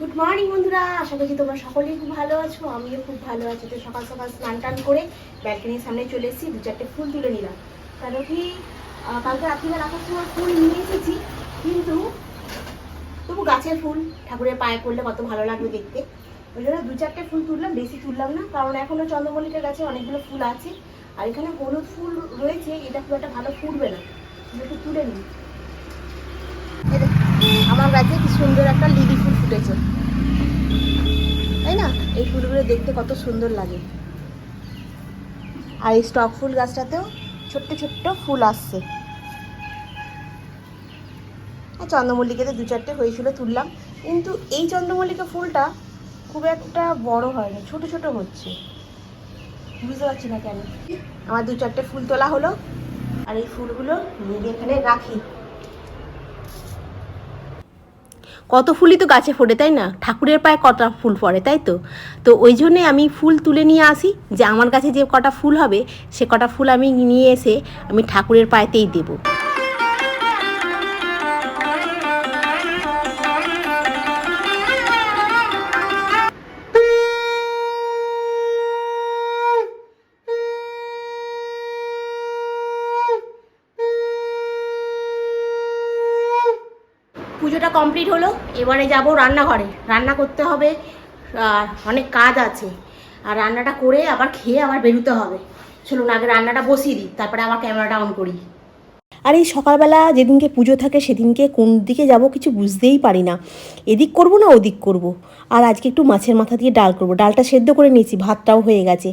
Good morning বন্ধুরা। আশা করছি তোমরা সকলেই খুব ভালো আছো, আমিও খুব ভালো আছি। তো সকাল সকাল স্নান টান করে ব্যালকনির সামনে চলে এসেছি, দু চারটে ফুল তুলে নিলাম। কারণ কি কালকে রাত্রিবেলা রাখার সময় ফুল নিয়ে এসেছি, কিন্তু তবু গাছের ফুল, ঠাকুরের পায়ে পড়লে কত ভালো লাগবে দেখতে। ওই জন্য দু চারটে ফুল তুললাম, বেশি তুললাম না, কারণ এখনও চন্দ্রমল্লিকার গাছে অনেকগুলো ফুল আছে। আর এখানে হলুদ ফুল রয়েছে, এটা খুব একটা ভালো ফুটবে না। একটু তুলে নিই। আমার গাছে কি সুন্দর একটা লিলি ফুল ফুটেছে। তাই না? এই ফুলগুলো দেখতে কত সুন্দর লাগে। আর এই স্টক ফুল গাছটাতেও ছোট্ট ছোট্ট ফুল আসছে। আর চন্দ্রমল্লিকাতে দু চারটে হয়েছিল তুললাম। কিন্তু এই চন্দ্রমল্লিকা ফুলটা খুব একটা বড় হয় না, ছোট ছোট হচ্ছে। বুঝতে পারছি না কেন। আমার দু চারটে ফুল তোলা হলো। আর এই ফুলগুলো নিয়ে এখানে রাখি। কত ফুলই তো গাছে ফোটে, তাই না? ঠাকুরের পায়ে কটা ফুল পড়ে, তাই তো? তো ওই জন্যে আমি ফুল তুলে নিয়ে আসি, যে আমার কাছে যে কটা ফুল হবে, সে কটা ফুল আমি নিয়ে এসে আমি ঠাকুরের পায়েতেই দেবো। পুজোটা কমপ্লিট হলো? এবারে যাব রান্নাঘরে। রান্না করতে হবে অনেক কাজ আছে। আর রান্নাটা করে আবার খেয়ে আবার বেরোতে হবে। চলুন, আগে রান্নাটা বসিয়ে দিই, তারপরে আবার ক্যামেরাটা অন করি। আর এই সকালবেলা যেদিনকে পুজো থাকে, সেদিনকে কোন দিকে যাব কিছু বুঝতেই পারি না। এদিক করব না ওদিক করব? আর আজকে একটু মাছের মাথা দিয়ে ডাল করব। ডালটা সেদ্ধ করে নিয়েছি, ভাতটাও হয়ে গেছে।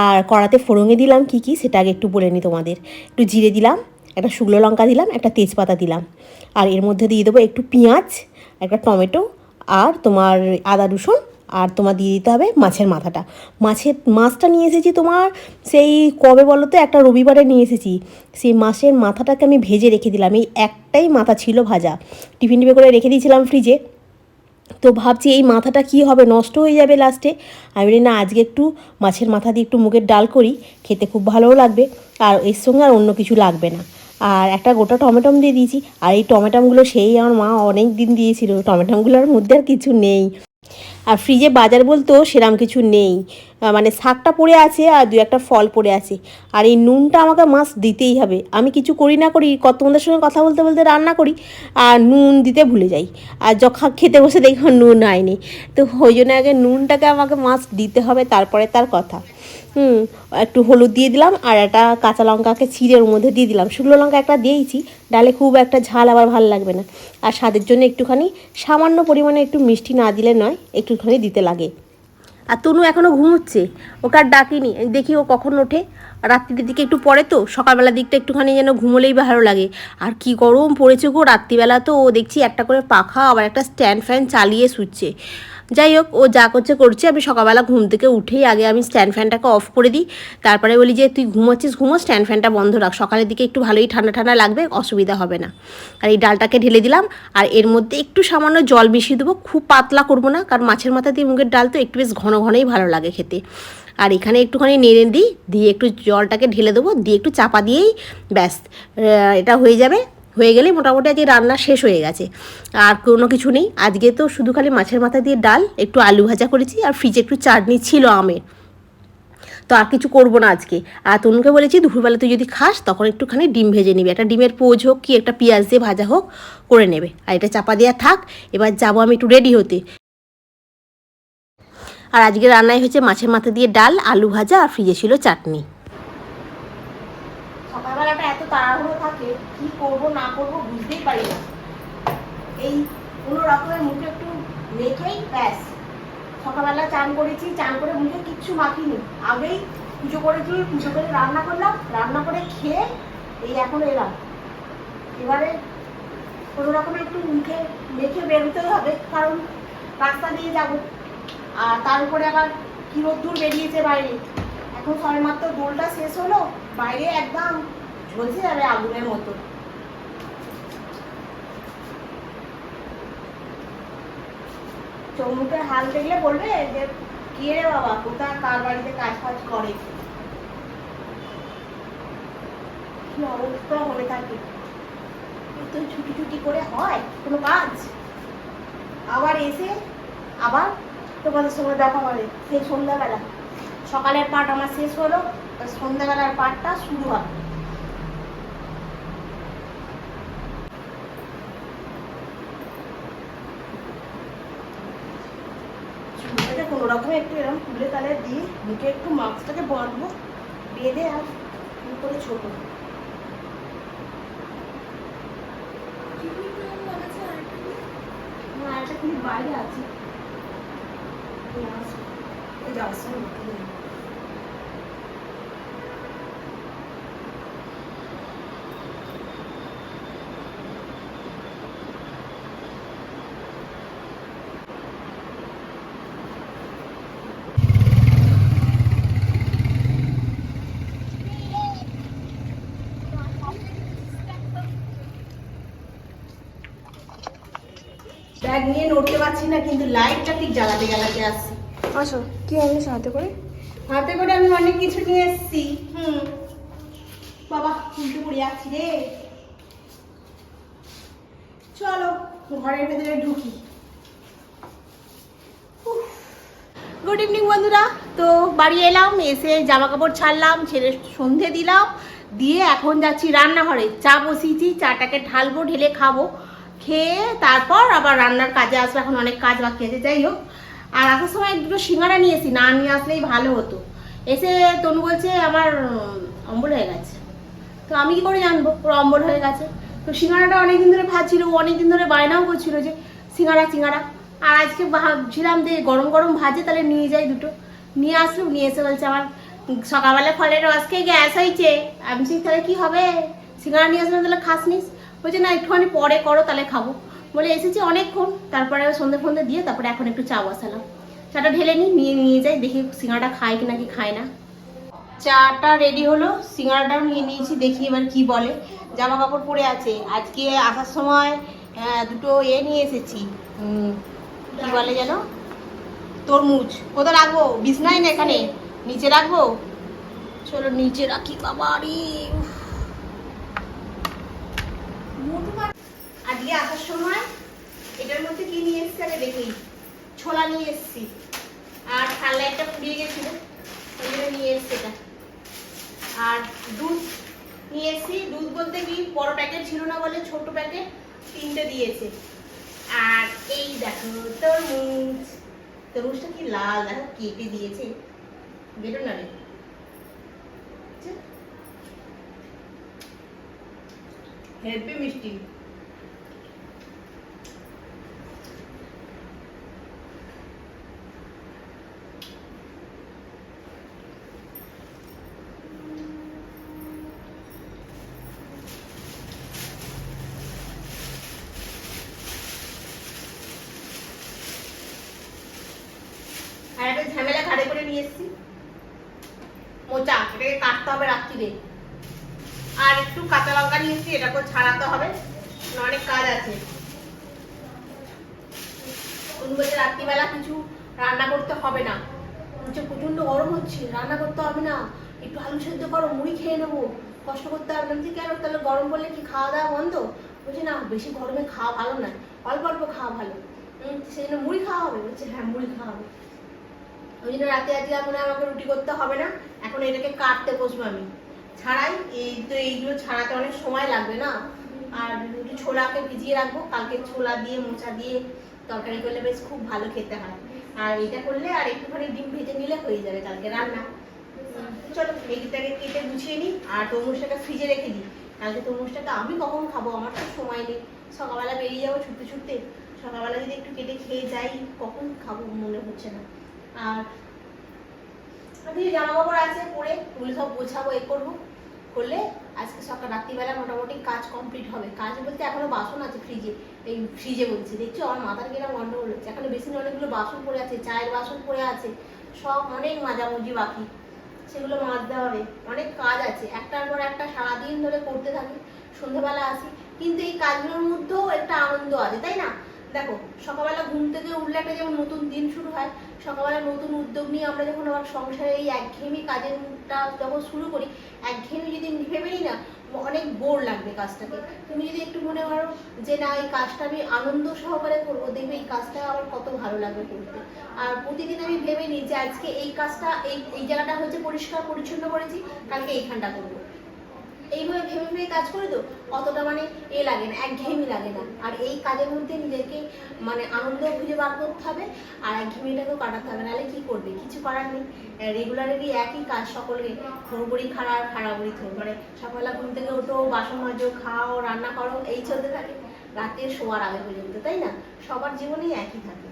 আর কড়াতে ফোড়ঙে দিলাম কি কি, সেটা আগে একটু বলে নিই তোমাদের। একটু জিরে দিলাম একটা শুকনো লঙ্কা দিলাম, একটা তেজপাতা দিলাম। আর এর মধ্যে দিয়ে দেবো একটু পেঁয়াজ, একটা টমেটো আর তোমার আদা রসুন আর তোমার দিয়ে দিতে হবে মাছের মাথাটা। মাছের মাছটা নিয়ে এসেছি তোমার সেই কবে বলো তো একটা রবিবারে নিয়ে এসেছি। সেই মাছের মাথাটাকে আমি ভেজে রেখে দিলাম। এই একটাই মাথা ছিল ভাজা। টিফিন টিপে করে রেখে দিয়েছিলাম ফ্রিজে। তো ভাবছি এই মাথাটা কি হবে? নষ্ট হয়ে যাবে লাস্টে। আমি বলি, না, আজকে একটু মাছের মাথা দিয়ে একটু মুগের ডাল করি। খেতে খুব ভালোও লাগবে। আর এর সঙ্গে আর অন্য কিছু লাগবে না। আর একটা গোটা টমেটম দিয়ে দিয়েছি। আর এই টমেটমগুলো সেই আমার মা অনেক দিন দিয়েছিল। টমেটমগুলোর মধ্যে আর কিছু নেই। আর ফ্রিজে বাজার বলতেও সেরম কিছু নেই। মানে শাকটা পড়ে আছে আর দু একটা ফল পড়ে আছে। আর এই নুনটা আমাকে মাছ দিতেই হবে। আমি কিছু করি না করি কত তোমাদের সঙ্গে কথা বলতে বলতে রান্না করি আর নুন দিতে ভুলে যাই। আর যখন খেতে বসে দেখি নুন হয়নি তো ওই জন্য আগে নুনটাকে আমাকে মাছ দিতে হবে, তারপরে তার কথা। হুম, একটু হলুদ দিয়ে দিলাম আর একটা কাঁচা লঙ্কাকে ছিঁড়ে ওর মধ্যে দিয়ে দিলাম। শুকনো লঙ্কা একটা দিয়েইছি, ডালে খুব একটা ঝাল আবার ভালো লাগবে না। আর স্বাদের জন্য একটুখানি সামান্য পরিমাণে একটু মিষ্টি না দিলে নয়, একটুখানি দিতে লাগে। আর তনু এখনও ঘুমোচ্ছে, ওকে আর ডাকিনি। দেখি ও কখন ওঠে। রাত্রির দিকে একটু পরে তো, সকালবেলার দিকটা একটুখানি যেন ঘুমোলেই ভালো লাগে। আর কি গরম পড়েছে গো, রাত্রিবেলা তো ও দেখছি একটা করে পাখা, আবার একটা স্ট্যান্ড ফ্যান চালিয়ে শুচ্ছে। যাই হোক, ও যা করছে করছে, আমি সকালবেলা ঘুম থেকে উঠেই আগে আমি স্ট্যান্ড ফ্যানটাকে অফ করে দিই। তারপরে বলি যে, তুই ঘুমোচ্ছিস, ঘুমো, স্ট্যান্ড ফ্যানটা বন্ধ রাখ। সকালের দিকে একটু ভালোই ঠান্ডা ঠান্ডা লাগবে, অসুবিধা হবে না। আর এই ডালটাকে ঢেলে দিলাম, আর এর মধ্যে একটু সামান্য জল মিশিয়ে দেবো, খুব পাতলা করব না, কারণ মাছের মাথা দিয়ে মুগের ডাল তো একটু বেশ ঘন ঘনই ভালো লাগে খেতে। আর এখানে একটুখানি নেড়ে দিই, দিয়ে একটু জলটাকে ঢেলে দেবো, দিয়ে একটু চাপা দিয়েই ব্যাস এটা হয়ে যাবে। হয়ে গেলে মোটামুটি আজকে রান্না শেষ হয়ে গেছে। আর কোনো কিছু নেই। আজকে তো শুধু খালি মাছের মাথা দিয়ে ডাল, একটু আলু ভাজা করেছি আর ফ্রিজে একটু চাটনি ছিল আমের। তো আর কিছু করব না আজকে। আর তনুকে বলেছি, দুপুরবেলা তুই যদি খাস, তখন একটুখানি ডিম ভেজে নিবি। একটা ডিমের পোজ হোক কি, একটা পেঁয়াজ দিয়ে ভাজা হোক, করে নেবে। আর এটা চাপা দেওয়া থাক। এবার যাব আমি একটু রেডি হতে। আর আজকে রান্নায় হয়েছে মাছের মাথা দিয়ে ডাল, আলু ভাজা আর ফ্রিজে ছিল চাটনি। সকালবেলাটা এত তাড়াহুড়ো থাকে। করব, না করব বুঝতেই পারি না। এই কোনো রকমের মুখে একটু মেখেই ব্যাস। সকালবেলা চান করেছি, চান করে মুখে কিচ্ছু মাখিনি আগেই পুজো করেছি, পুজো করে রান্না করলাম, রান্না করে খেয়ে এই এখন এলাম। এবারে কোনো রকমের একটু মুখে মেখে বেরোতেই হবে, কারণ রাস্তা দিয়ে যাব। আর তার উপরে আবার কি রোদ্দুর বেরিয়েছে বাইরে। এখন সবে মাত্র দোলটা শেষ হলো, বাইরে একদম ঝলসে যাবে আগুনের মতো। চৌমুখের হাল দেখলে বলবে যে, কে রে বাবা, কোথায় কার বাড়িতে কাজ ফাজ করে? কি অবস্থা হয়ে থাকে? এই তো ছুটি ছুটি করে হয়? কোনো কাজ? আবার এসে আবার তোমাদের সঙ্গে দেখা হবে। সেই সন্ধ্যাবেলা। সকালের পাঠ আমার শেষ হলো সন্ধ্যাবেলার পাঠটা শুরু হবে। কোনো একটু এরকম খুলে তালে দিয়ে মুখে একটু মাস্কটাকে বাঁধবো বেঁধে আর করে ছোট। বাইরে আছে। এই যাওয়ার সময় নড়তে পারছি না কিন্তু লাইটটা ঠিক জ্বালাতে জ্বালাতে আসছে। আসো কি আনলে সাথে করে? হাতে করে আমি অনেক কিছু নিয়ে এসেছি। হুম। বাবা উল্টে পড়ে যাচ্ছি রে। চলো ঘরের ভেতরে ঢুকি। গুড ইভিনিং বন্ধুরা। তো বাড়ি এলাম এসে জামা কাপড় ছাড়লাম ছেড়ে সন্ধে দিলাম দিয়ে এখন যাচ্ছি রান্নাঘরে। চা বসিয়েছি চাটাকে ঢালবো ঢেলে খাব। খেয়ে তারপর আবার রান্নার কাজে আসব, এখন অনেক কাজ বাকি আছে, যাই হোক। আর আসার সময় দুটো সিঙ্গারা নিয়েছি না নিয়ে আসলেই ভালো হতো। এসে তনু বলছে, আমার অম্বল হয়ে গেছে। তো আমি কি করে জানব? ওর অম্বল হয়ে গেছে। তো সিঙ্গারাটা অনেকদিন ধরে ভাবছিল ও অনেকদিন ধরে বায়নাও করছিল যে, সিঙ্গারা সিঙ্গারা। আর আজকে ভাবছিলাম যে, গরম গরম ভাজে তাহলে নিয়ে যাই দুটো। নিয়ে আসলো, নিয়ে এসে বলছে, আমার সকালবেলা ফলের রস খেয়ে গ্যাস হয়েছে। আমি তাহলে কি হবে? সিঙ্গারা নিয়ে আসলাম তাহলে খাস নিস বলছে, না, একটুখানি পরে করো, তাহলে খাব। বলে, এসেছি অনেকক্ষণ। তারপরে সন্ধে ফন্ধে দিয়ে তারপরে এখন একটু চা বসালাম। চাটা ঢেলে নিয়ে নিয়ে যাই, দেখি সিঙ্গারাটা খায় কি নাকি খায় না। চাটা রেডি হলো, সিঙ্গারাটাও নিয়ে নিয়েছি, দেখি এবার কি বলে। জামা কাপড় পরে আছে। আজকে আসার সময় দুটো এ নিয়ে এসেছি কি বলে যেন? তরমুজ। কোথায় রাখব? বিছনায় না এখানে? নিচে রাখব? চলো, নিচে রাখি বাবা রে। আজকে আসার সময় এটার মধ্যে কি নিয়ে এসেছি আগে দেখি। ছোলা নিয়ে এসেছি। আর সানলাইটটা ফুরিয়ে গেছিল, ওই নিয়ে এসেছি এটা। আর দুধ নিয়ে এসেছি। দুধ বলতে কি, বড় প্যাকেট ছিল না বলে ছোট প্যাকেট তিনটে দিয়েছে। আর এই দেখো, তরমুজ। তরমুজটা কি লাল, দেখো কেটে দিয়েছে। বেরো না রে হেভি মিষ্টি আর একটা ঝামেলা ঘাড়ে করে নিয়ে এসেছি মোচা এটাকে কাটতে হবে রাত্রিরে আর একটু কাঁচা লঙ্কা নিয়ে এসেছি এটাকে ছাড়াতে হবে। অনেক কাজ আছে। রাত্রিবেলা কিছু রান্না করতে হবে না। বলছে প্রচণ্ড গরম হচ্ছে, রান্না করতে হবে না। একটু আলু সেদ্ধ করো, মুড়ি খেয়ে নেব। কষ্ট করতে হবে না। কেন? তাহলে গরম বললে কি খাওয়া দাওয়া বন্ধ? বলছে, না, বেশি গরমে খাওয়া ভালো না। অল্প অল্প খাওয়া ভালো। সেই জন্য মুড়ি খাওয়া হবে? বলছে হ্যাঁ মুড়ি খাওয়া হবে। ওই জন্য রাতে আজকে মনে আমাকে রুটি করতে হবে না। এখন এটাকে কাটতে বসবো আমি। ছাড়াই এই তো এইগুলো ছাড়াতে অনেক সময় লাগবে না? আর একটু ছোলাকে ভিজিয়ে রাখব। কালকে ছোলা দিয়ে, মোচা দিয়ে তরকারি করলে বেশ খুব ভালো খেতে হয়। আর এটা করলে আর একটুখানি ডিম ভেজে নিলে হয়ে যাবে কালকে রান্না। চলো এদিকটাকে কেটে গুছিয়ে নিই। আর তরমুজটাকে ফ্রিজে রেখে দিই। কালকে তরমুজটাকে আমি কখন খাব? আমার তো সময় নেই। সকালবেলা বেরিয়ে যাব ছুটতে ছুটতে। সকালবেলা যদি একটু কেটে খেয়ে যাই, কখন খাব মনে হচ্ছে না। আর আমি জামা কাপড় আছে পরে, ওগুলো সব গোছাবো, এ করব। করলে আজকে সকাল রাত্রিবেলা মোটামুটি কাজ কমপ্লিট হবে। কাজ বলতে এখনও বাসন আছে ফ্রিজে এই ফ্রিজে বলছি। দেখছ? আমার মাথার কিরম গন্ডগোল হচ্ছে। এখনও বেসিনে অনেকগুলো বাসন পড়ে আছে, চায়ের বাসন পড়ে আছে। সব অনেক মাজামুজি বাকি। সেগুলো মাজতে হবে। অনেক কাজ আছে। একটার পর একটা সারাদিন ধরে করতে থাকি। সন্ধ্যেবেলা আসি। কিন্তু এই কাজগুলোর মধ্যেও একটা আনন্দ আছে, তাই না? দেখো, সকালবেলা ঘুম থেকে উঠলে একটা যেমন নতুন দিন শুরু হয়, সকালবেলা নতুন উদ্যোগ নিয়ে আমরা যখন আমার সংসারে এই একঘেয়েমি কাজেরটা যখন শুরু করি, একঘেয়েমি যদি ভেবে নিই না, অনেক বোর লাগবে কাজটাকে। তুমি যদি একটু মনে করো যে, না, এই কাজটা আমি আনন্দ সহকারে করব দেখবে এই কাজটা আমার কত ভালো লাগবে করতে। আর প্রতিদিন আমি ভেবে নিই যে, আজকে এই কাজটা, এই এই জায়গাটা হচ্ছে পরিষ্কার পরিচ্ছন্ন করেছি, কালকে এইখানটা করব। এইভাবে ভেবে ভেবে কাজ করে তো অতটা মানে এ লাগে না, একঘেয়েমি লাগে না। আর এই কাজের মধ্যে নিজেকে মানে আনন্দ খুঁজে বার করতে হবে আর একঘেয়েমিটাকেও কাটাতে হবে, নাহলে কি করবে? কিছু করার নেই। রেগুলারেরই একই কাজ, সকলকে থোড়বড়ি খাড়া খাড়াবড়ি থোড় মানে সকালবেলা ঘুম থেকে ওঠো, বাসন মাজো, খাও, রান্না করো, এই চলতে থাকে। রাতে শোয়ার আগে পর্যন্ত, তাই না? সবার জীবনেই একই থাকে।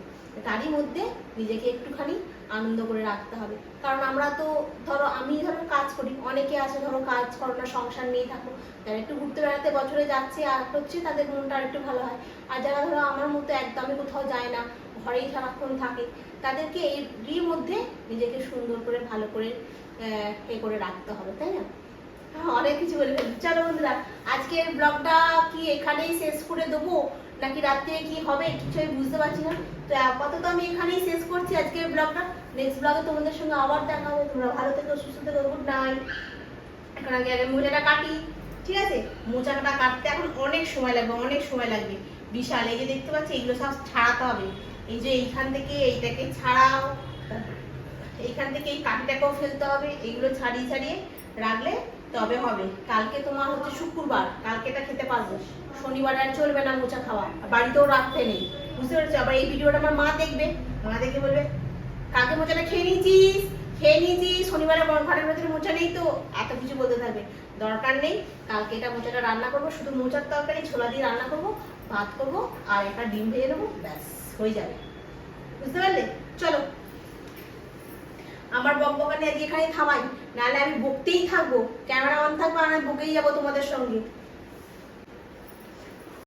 তারই মধ্যে নিজেকে একটুখানি আনন্দ করে রাখতে হবে। কারণ আমরা তো ধরো আমি ধরো কাজ করি অনেকে আছে ধরো কাজ করো না সংসার নিয়ে থাকো যারা একটু ঘুরতে বেড়াতে বছরে যাচ্ছে আর হচ্ছে তাদের মনটা একটু ভালো হয়। আর যারা ধরো আমার মতো একদমই কোথাও যায় না ঘরেই সারাক্ষণ থাকে তাদেরকে এর মধ্যে নিজেকে সুন্দর করে ভালো করে এ করে রাখতে হবে তাই না? হ্যাঁ, অনেক কিছু বলে ফেলছি। চলো বন্ধুরা আজকের ব্লগটা কি এখানেই শেষ করে দেবো? নাকি রাত্রে কি হবে? কিছু আমি বুঝতে পারছি না। তো আপাতত আমি এখানেই শেষ করছি আজকের ব্লগটা। নেক্সট ব্লগে তোমাদের সঙ্গে আবার দেখা হবে। তোমরা ভালো থেকো, সুস্থ থেকো, গুড নাইট। এখন আগে আগে মোজাটা কাটি, ঠিক আছে? মোজাটা কাটতে এখন অনেক সময় লাগবে, অনেক সময় লাগবে। বিশাল, এই যে দেখতে পাচ্ছি, এগুলো সব ছাড়াতে হবে। এই যে এইখান থেকে এইটাকে ছাড়াও, এইখান থেকে এই কাঠিটাকেও ফেলতে হবে। এগুলো ছাড়িয়ে ছাড়িয়ে রাখলে তবে হবে। কালকে তোমার হচ্ছে শুক্রবার, কালকে এটা খেতে পারব। শনিবার আর চলবে না মোচা খাওয়া। বাড়িতেও রাখতে নেই। বুঝতে পেরেছ? আবার এই ভিডিওটা আমার মা দেখবে। মা দেখে বলবে কালকে মোচাটা খেয়ে নিয়েছিস? খেয়ে নিয়েছিস? শনিবারে ঘরের ভেতরে মোচা নেই তো? এত কিছু বলতে থাকবে। দরকার নেই। কালকে এটা মোচাটা রান্না করব। শুধু মোচার তরকারি, ছোলা দিয়ে রান্না করব, ভাত করব, আর একটা ডিম ভেজে নেব। ব্যাস, হয়ে যাবে। বুঝতে পারলে? চলো। আমার বকবকানি আজকে এখানে থামাই। নাহলে আমি বকতেই থাকব। ক্যামেরা অন থাকব আর আমি বকেই যাব তোমাদের সঙ্গে।